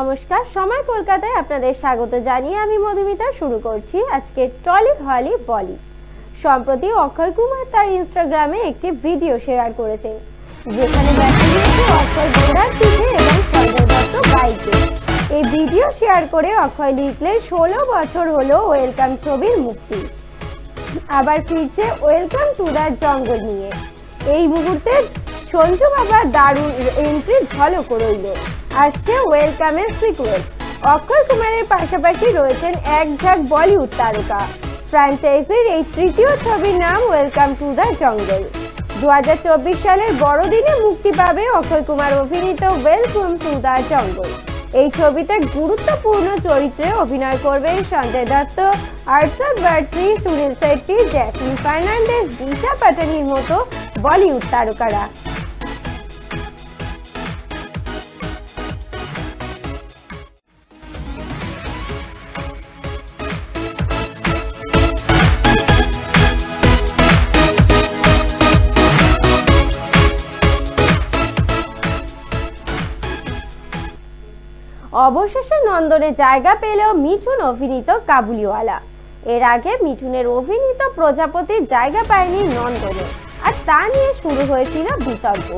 নমস্কার। সময় কলকাতায় আপনাদের স্বাগত জানিয়ে আমি মধুমিতা, শুরু করছি আজকে টলি হলি বলি। সম্প্রতি অক্ষয় কুমার তার ইনস্টাগ্রামে একটি ভিডিও শেয়ার করেছেন, যেখানে অক্ষয় এবং এই ভিডিও শেয়ার করে অক্ষয় লিখলেন, ষোলো বছর হলো ওয়েলকাম ছবির মুক্তি। আবার ফিরছে ওয়েলকাম টু দ্য জঙ্গল নিয়ে। এই মুহূর্তে সঞ্জু বাবা দারুণ এন্ট্রি ঝলক রইল। আসছে ওয়েলকামের সিকুয়েল অক্ষয় কুমারের পাশাপাশি রয়েছেন এক ঝাঁক বলিউড তারকা। ফ্র্যাঞ্চাইজির এই তৃতীয় ছবির নাম ওয়েলকাম টু দ্য জঙ্গল। দু সালের বড়দিনে মুক্তি পাবে অক্ষয় কুমার অভিনীত ওয়েলকাম টু দ্য জঙ্গল। এই ছবিতে গুরুত্বপূর্ণ চরিত্রে অভিনয় করবেন সঞ্জয় দত্ত, আর্শাদ বার্থি সুনীল শেট্টি, জ্যাকলিন ফার্নান্ডেজ দিশা পাটানির মতো বলিউড তারকারা। অবশেষে নন্দনে জায়গা পেল মিঠুন অভিনীত কাবুলিওয়ালা। এর আগে মিঠুনের অভিনীত প্রজাপতির জায়গা পায়নি নন্দনে, আর তা নিয়ে শুরু হয়েছিল বিতর্ক।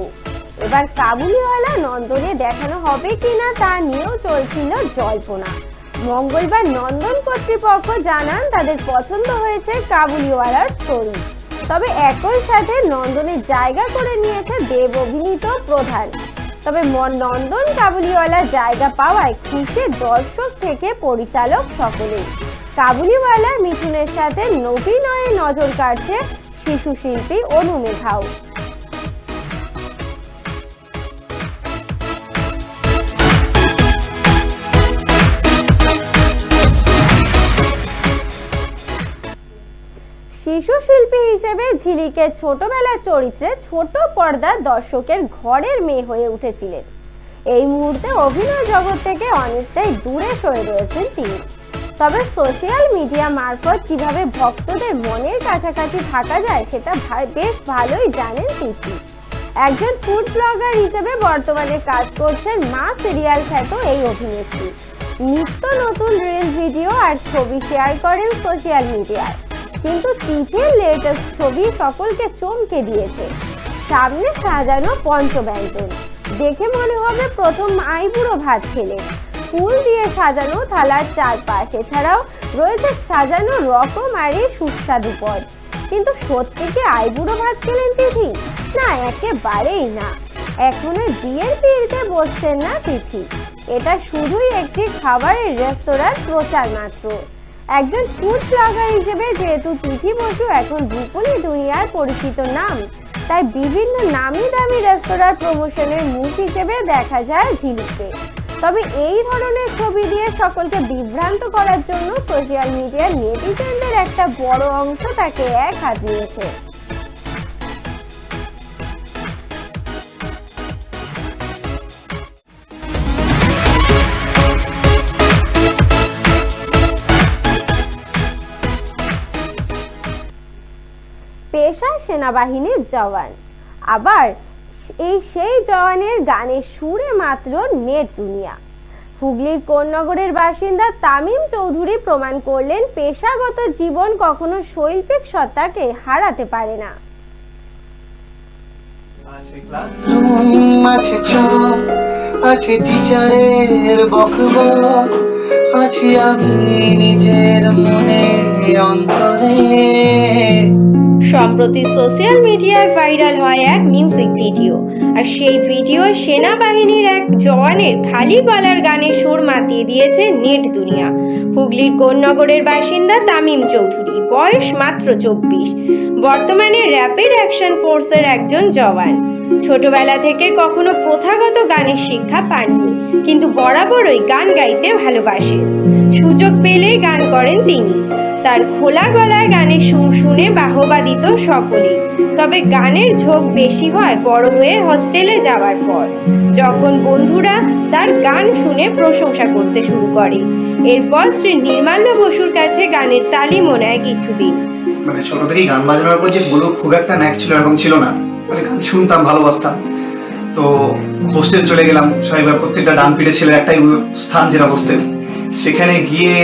এবার কাবুলিওয়ালা নন্দনে দেখানো হবে কিনা তা নিয়েও চলছিল জল্পনা। মঙ্গলবার নন্দন কর্তৃপক্ষ জানান, তাদের পছন্দ হয়েছে কাবুলিওয়ালার স্টোরি তবে একই সাথে নন্দনে জায়গা করে নিয়েছে দেব অভিনীত প্রধান। তবে নন্দন কাবুলিওয়ালা জায়গা পাওয়ায় খুশি দর্শক থেকে পরিচালক সকলেই। কাবুলিওয়ালা মিথুনের সাথে নবীনয়ে নজর কাটছে শিশু শিল্পী অনু হিসেবে ঝিলিকের ছোটবেলার চরিত্রে ছোট পর্দার দর্শকের ঘরের মেয়ে হয়ে উঠেছিলেন। এই মুহূর্তে অভিনয় জগৎ থেকে অনেকটাই দূরে সরে রয়েছেন তিনি। তবে সোশ্যাল মিডিয়া মারফত কীভাবে ভক্তদের মনের কাছাকাছি থাকা যায় সেটা বেশ ভালোই জানেন তিনি একজন ফুড ব্লগার হিসেবে বর্তমানে কাজ করছেন মা সিরিয়াল খ্যাত এই অভিনেত্রী। নিত্য নতুন রিল ভিডিও আর ছবি শেয়ার করেন সোশ্যাল মিডিয়ায়। কিন্তু তিথির লেটেস্ট ছবি সকলকে চমকে দিয়েছে। সামনে সাজানো পঞ্চব্যঞ্জন। দেখে মনে হবে প্রথম আইবুড়ো ভাত খেলে। ফুল দিয়ে সাজানো থালার চারপাশ। এছাড়াও রয়েছে সাজানো রকম রকমারি সুস্বাদু পদ। কিন্তু সত্যি কি আইবুড়ো ভাত খেলেন তিথি? না, একেবারেই না। এখনও বিয়ের পিড়িতে বসছেন না তিথি। এটা শুধুই একটি খাবারের রেস্তোরাঁর প্রচার মাত্র। একজন ফুড ব্লগার হিসেবে যেহেতু তিথি বসু এখন রূপলি দুনিয়ার পরিচিত নাম, তাই বিভিন্ন নামি দামি রেস্তোরাঁর প্রমোশনের মুখ হিসেবে দেখা যায় ঝিলিকে তবে এই ধরনের ছবি দিয়ে সকলকে বিভ্রান্ত করার জন্য সোশ্যাল মিডিয়ার নেটিজেনদের একটা বড় অংশ তাকে এক হাত নিয়েছে সেনাবাহিনীর জওয়ান। আবার এই সেই জওয়ানের গানের সুরে মাত্র নেট দুনিয়া। হুগলির কোন্নগরের বাসিন্দা তামিম চৌধুরী প্রমাণ করলেন, পেশাগত জীবন কখনো শৈল্পিক সত্তাকে হারাতে পারে না। আছে টিচারের বকবক, আছি আমি নিজের মনে অন্তরে। সম্প্রতি সোশ্যাল মিডিয়ায় ভাইরাল হয় এক মিউজিক ভিডিও। আর সেই ভিডিও সেনাবাহিনীর এক জওয়ানের খালি গলার গানে সুর মাতিয়ে দিয়েছে নেট দুনিয়া। হুগলির কোন্নগরের বাসিন্দা তামিম চৌধুরী, বয়স মাত্র চব্বিশ। বর্তমানে র্যাপিড অ্যাকশন ফোর্সের একজন জওয়ান। ছোটবেলা থেকে কখনো প্রথাগত গানের শিক্ষা পাননি, কিন্তু বরাবরই গান গাইতে ভালোবাসে। সুযোগ পেলেই গান করেন তিনি। তার খোলা গলায় গানের সুর শুনে বাহবা দিত সকলেই। তবে গানের ঝোঁক বেশি হয় বড় হয়ে হস্টেলে যাওয়ার পর। যখন বন্ধুরা তার গান শুনে প্রশংসা করতে শুরু করে। এরপর শ্রী নির্মাল্য বসুর কাছে গানের তালিমও নেয় কিছুদিন। মানে ছোট থেকেই গান বাজানোর উপর যে বলো খুব একটা ন্যাক ছিল, এরকম ছিল না। মানে গান শুনতাম ভালোবাসতাম তো হোস্টেল চলে গেলাম, সবাই প্রত্যেকটা ডান পিঠে ছেলের একটাই স্থান যেটা হোস্টেল। সেখানে গিয়ে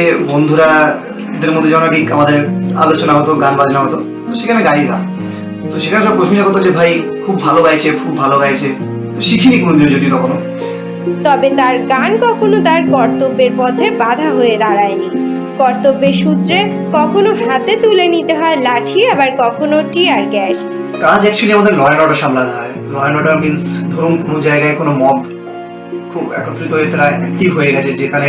বন্ধুরাদের মধ্যে যেমন ঠিক আমাদের আলোচনা হতো গান বাজনা হতো তো সেখানে গাইলাম তো সেখানে সব প্রশংসা করতো যে ভাই খুব ভালো গাইছে খুব ভালো গাইছে। তো শিখিনি কোনোদিনও যদি তখনও তবে তার গান কখনো তার কর্তব্যের পথে বাধা হয়ে দাঁড়ায়নি। কর্তব্যের সূত্রে কখনো হাতে তুলে নিতে হয় লাঠি আবার কখনো টিয়ার গ্যাস। কাজ অ্যাকচুয়ালি আমাদের ল অ্যান্ড অর্ডার সামলাতে হয়। ল অ্যান্ড অর্ডার মিনস ধরুন কোনো জায়গায় কোনো মব খুব একত্রিত হয়ে তারা অ্যাক্টিভ হয়ে গেছে? যেখানে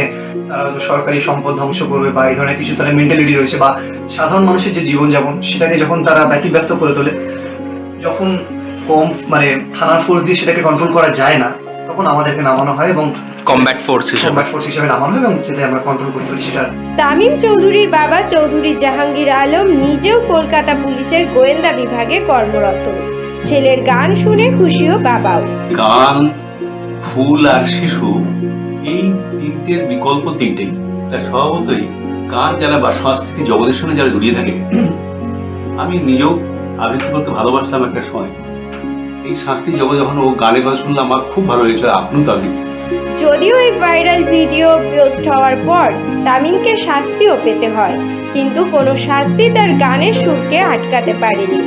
তারা হয়তো সরকারি সম্পদ ধ্বংস করবে বা এই ধরনের কিছু তাদের মেন্টালিটি রয়েছে বা সাধারণ মানুষের যে জীবনযাপন সেটাকে যখন তারা ব্যতিব্যস্ত করে তোলে যখন কম মানে থানার ফোর্স দিয়ে সেটাকে কন্ট্রোল করা যায় না তখন আমাদেরকে নামানো হয় এবং কমব্যাট ফোর্স হিসেবে। কম্ব্যাট ফোর্স হিসেবে নামানো হয় এবং যেটা আমরা কন্ট্রোল করতে পারি সেটা তামিম চৌধুরীর বাবা চৌধুরী জাহাঙ্গীর আলম নিজেও কলকাতা পুলিশের গোয়েন্দা বিভাগে কর্মরত। ছেলের গান শুনে খুশিও বাবাও। গান ফুল আর শিশু, এই তিনটের বিকল্প তিনটেই তা স্বভাবতই গান যারা বা সংস্কৃতি জগতের সঙ্গে যারা জড়িয়ে থাকে, আমি নিজেও আবৃত্তি করতে ভালোবাসতাম একটা সময়। এই সাংস্কৃতিক জগৎ যখন ও গানে গান শুনলাম, আমার খুব ভালো লেগেছিল আপনিও তো যদিও এই ভাইরাল ভিডিও পোস্ট হওয়ার পর তামিমকে শাস্তিও পেতে হয়, কিন্তু কোনো শাস্তি তার গানের সুরকে আটকাতে পারেনি।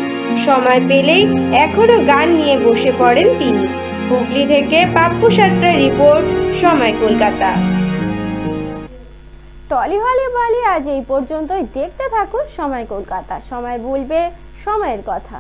সময় পেলেই এখনও গান নিয়ে বসে পড়েন তিনি। হুগলি থেকে পাপ্পু সাত্রা রিপোর্ট, সময় কলকাতা। টলি হলি বলি আজ এই পর্যন্তই। দেখতে থাকুন সময় কলকাতা। সময় বলবে সময়ের কথা।